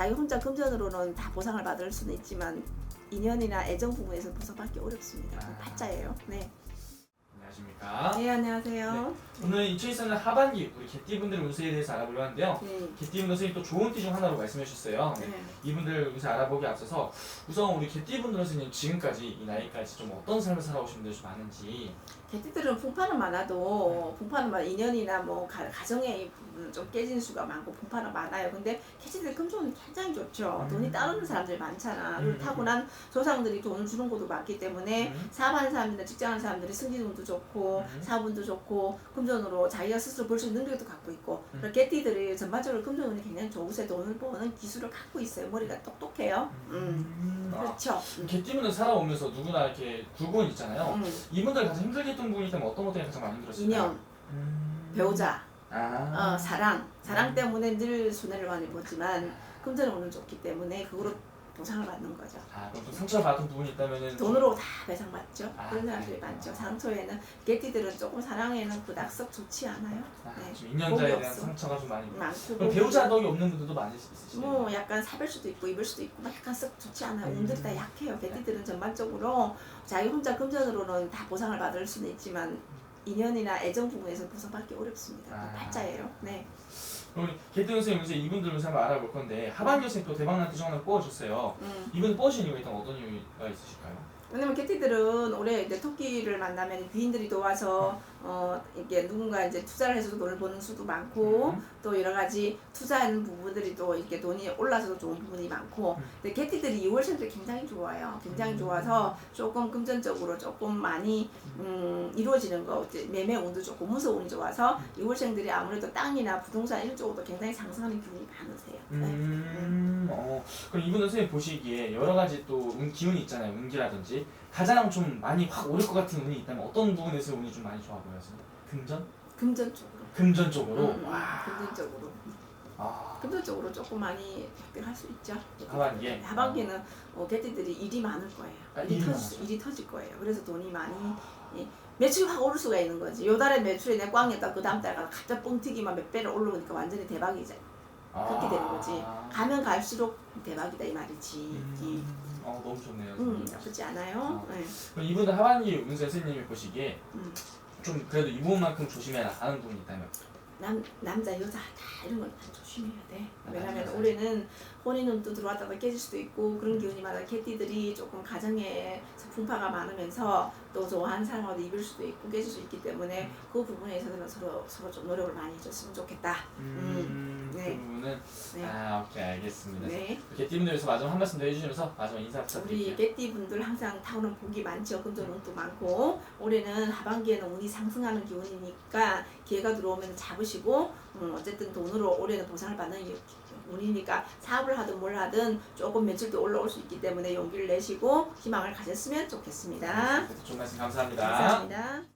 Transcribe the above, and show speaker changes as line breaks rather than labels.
자기 혼자 금전으로는 다 보상을 받을 수는 있지만 인연이나 애정 부분에서 보상받기 어렵습니다. 그
아.
팔자예요. 네.
안녕하십니까.
네 안녕하세요.
오늘 2024년 하반기 우리 개띠분들의 운세에 대해서 알아보려 하는데요.
네.
개띠분들 선생님 또 좋은 띠 중 하나로 말씀해 주셨어요.
네.
이분들 운세 알아보기 앞서서 우선 우리 개띠분들 선생님 지금까지 이 나이까지 좀 어떤 삶을 살아오신 분들이 좀 많은지
개띠들은 풍파는 많아도 풍파는 많 인연이나 뭐 가, 가정의 좀 깨진 수가 많고 풍파는 많아요. 근데 개띠들 금전은 굉장히 좋죠.
음.
돈이 따르는 사람들이 많잖아.
음,
그리고 타고난 조상들이 돈을 주는 것도 많기 때문에
음.
사업하는 사람들이나 직장하는 사람들이 승진운도 좋고
음.
사업운도 좋고 금전으로 자기가 스스로 벌수 있는 능력도 갖고 있고
음.
그리고 개띠들이 전반적으로 금전운이 굉장히 좋으세요. 돈을 버는 기술을 갖고 있어요. 머리가 똑똑해요. 음.
아,
그렇죠.
개띠분들 살아오면서 누구나 이렇게 굴곡은 있잖아요.
음.
이분들 가장 힘들게 했던 부분이 있다면 어떤 것 때문에 가장 많이 힘들었을까요?
인연,
음.
배우자,
아.
어, 사랑, 사랑
음.
때문에 늘 손해를 많이 보지만 금전은 오늘 좋기 때문에 그거로 보상을 받는 거죠.
아, 그럼 좀 상처받은 부분이 있다면은
돈으로 다 배상받죠.
아,
그런 사람들이
그래요?
많죠. 상처에는 개띠들은 조금 사랑에는 그닥 썩 좋지 않아요.
아,
네.
좀 인연자에 대한
없어.
상처가 좀 많이
많고
그럼 배우자 덕이 없는 분들도 많이 있으시네요.
뭐 약간 사별 수도 있고 입을 수도 있고 막 약간 썩 좋지 않아요.
음.
운들이 다 약해요. 개띠들은 전반적으로 자기 혼자 금전으로는 다 보상을 받을 수는 있지만 인연이나 애정 부분에서 보상받기 어렵습니다.
아.
그 팔자예요. 네.
그럼 개띠 선생님 이제 이분들 운세 한번 알아볼 건데 하반기 선생님 또 대박난 띠중 하나 뽑아주셨어요.
음.
이분 뽑으신 이유가 일단 어떤 이유가 있으실까요?
왜냐면 개띠들은 올해 이제 토끼를 만나면 귀인들이 도와서 어 이게 누군가 이제 투자를 해서도 돈을 버는 수도 많고
음.
또 여러 가지 투자하는 부분들이 또 이렇게 돈이 올라서도 좋은 부분이 많고
음.
근데 개띠들이 2월생들이 굉장히 좋아요. 굉장히
음.
좋아서 조금 금전적으로 조금 많이 음, 이루어지는 거 이제 매매 운도 좋고 문서 운이 좋아서
음.
2월생들이 아무래도 땅이나 부동산 이런 쪽으로 굉장히 상승하는 기운이 많으세요. 네.
음, 어, 그럼 이분은 선생님 보시기에 여러 가지 또 운, 기운이 있잖아요. 운기라든지 가장 좀 많이 확 오를 것 같은 운이 있다면 어떤 부분에서 운이 좀 많이 좋아 보여요? 금전?
금전 쪽으로.
금전 쪽으로?
음, 음,
와.
금전적으로.
아,
금전적으로 조금 많이 획득할 수 있죠.
하반기에?
하반기는 어, 개띠들이 일이 많을 거예요.
아,
일이,
일이
터질? 일이 터질 거예요. 그래서 돈이 많이 예, 매출이 확 오를 수가 있는 거지. 요 달에 매출이 내 꽝이었다. 그 다음 달에 갑자기 뻥튀기만 몇 배를 오르니까 완전히 대박이죠. 그렇게 되는 거지.
아.
가면 갈수록 대박이다 이 말이지.
음, 어, 너무 좋네요.
음,
선생님.
나쁘지 않아요.
어.
네.
그럼 이분들 하반기 운세 선생님이 보시기에
음.
좀 그래도 이 부분만큼 조심해라 하는 부분이 있다면
남 남자 여자 다 이런 건다 조심해야 돼.
아,
왜냐면
맞아요.
올해는 혼인은 또 들어왔다가 깨질 수도 있고 그런 기운이 많아 개띠들이 조금 가정에 풍파가 많으면서 또 좋아하는 사람하고 입을 수도 있고 깨질 수 있기 때문에
음.
그 부분에 있어서는 서로 서로 좀 노력을 많이 해줬으면 좋겠다.
음,
네. 네.
아 오케이 알겠습니다.
네.
개띠분들 위해서 마지막 한 말씀 더 해주시면서 마지막 인사
우리
부탁드릴게요.
개띠 분들 항상 타오는 복이 많죠. 금전 운도 많고 올해는 하반기에는 운이 상승하는 기운이니까 기회가 들어오면 잡으시고 음, 어쨌든 돈으로 올해는 보상을 받는 이- 운이니까 사업을 하든 뭘 하든 조금 매출도 올라올 수 있기 때문에 용기를 내시고 희망을 가졌으면 좋겠습니다.
좋은 말씀 감사합니다.
감사합니다.